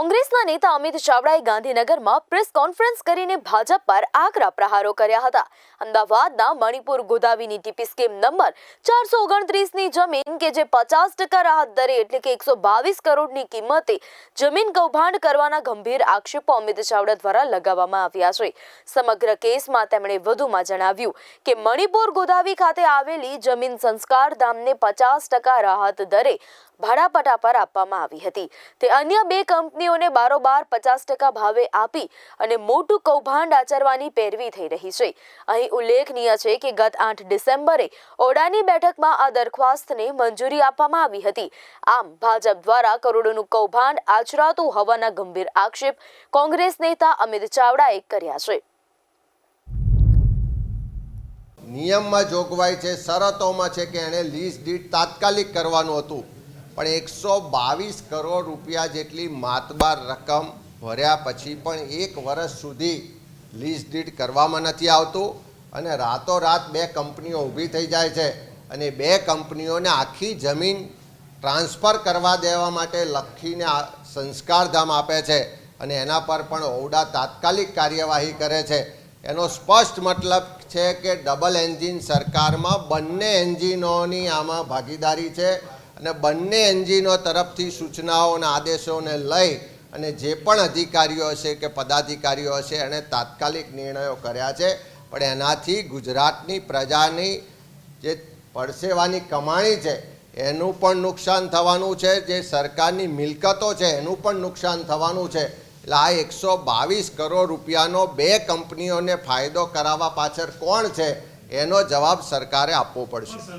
કોંગ્રેસના નેતા અમિત ચાવડાએ ગાંધીનગરમાં પ્રેસ કોન્ફરન્સ કરીને ભાજપ પર આકરા પ્રહારો કર્યા હતા. અમદાવાદના મણિપુર ગોદાવીની ટીપી સ્કીમ નંબર ચારસો ઓગણત્રીસની જમીન કે જે પચાસ ટકા રાહત દરે એટલે કે એકસો બાવીસ કરોડની કિંમતે જમીન કૌભાંડ કરવાના ગંભીર આક્ષેપો અમિત ચાવડા દ્વારા લગાવવામાં આવ્યા છે. સમગ્ર કેસમાં તેમણે વધુમાં જણાવ્યું કે મણિપુર ગોદાવી ખાતે આવેલી જમીન સંસ્કાર ધામને પચાસ ટકા રાહત દરે ભાડાપટ્ટા પર આપવામાં આવી હતી. તે અન્ય બે કંપનીઓને બારોબાર પચાસ ટકા ભાવે આપી અને મોટું કૌભાંડ આચરવાની પેરવી થઈ રહી છે. અહીં ઉલ્લેખનીય છે કે ગત આઠ ડિસેમ્બરે ઓડાની બેઠકમાં આ દરખાસ્તને મંજૂરી આપવામાં આવી હતી. આમ, ભાજપ દ્વારા કરોડોનું કૌભાંડ આચરાતું હોવાના ગંભીર આક્ષેપ કોંગ્રેસ નેતા અમિત ચાવડાએ કર્યા છે. નિયમમાં જોગવાઈ છે, શરતોમાં છે કે એણે લીઝ ડીડ તાત્કાલિક કરવાનું હતું. પણ એકસો બાવીસ કરોડ રૂપિયા જેટલી માતબાર રકમ ભર્યા પછી પણ એક વર્ષ સુધી લીઝ ડીડ કરવામાં નથી આવતું અને રાતોરાત બે કંપનીઓ ઊભી થઈ જાય છે અને બે કંપનીઓને આખી જમીન ટ્રાન્સફર કરવા દેવા માટે લખીને સંસ્કારધામ આપે છે અને એના પર પણ ઓરડા તાત્કાલિક કાર્યવાહી કરે છે. એનો સ્પષ્ટ મતલબ છે કે ડબલ એન્જિન સરકારમાં બંને એન્જિનોની આમાં ભાગીદારી છે અને બંને એન્જિનો તરફથી સૂચનાઓ અને આદેશોને લઈ અને જે પણ અધિકારીઓ હશે કે પદાધિકારીઓ હશે, એણે તાત્કાલિક નિર્ણયો કર્યા છે. પણ એનાથી ગુજરાતની પ્રજાની જે પરસેવાની કમાણી છે, એનું પણ નુકસાન થવાનું છે. જે સરકારની મિલકતો છે, એનું પણ નુકસાન થવાનું છે. એટલે આ એકસો બાવીસ કરોડ રૂપિયાનો બે કંપનીઓને ફાયદો કરાવવા પાછળ કોણ છે, એનો જવાબ સરકારે આપવો પડશે.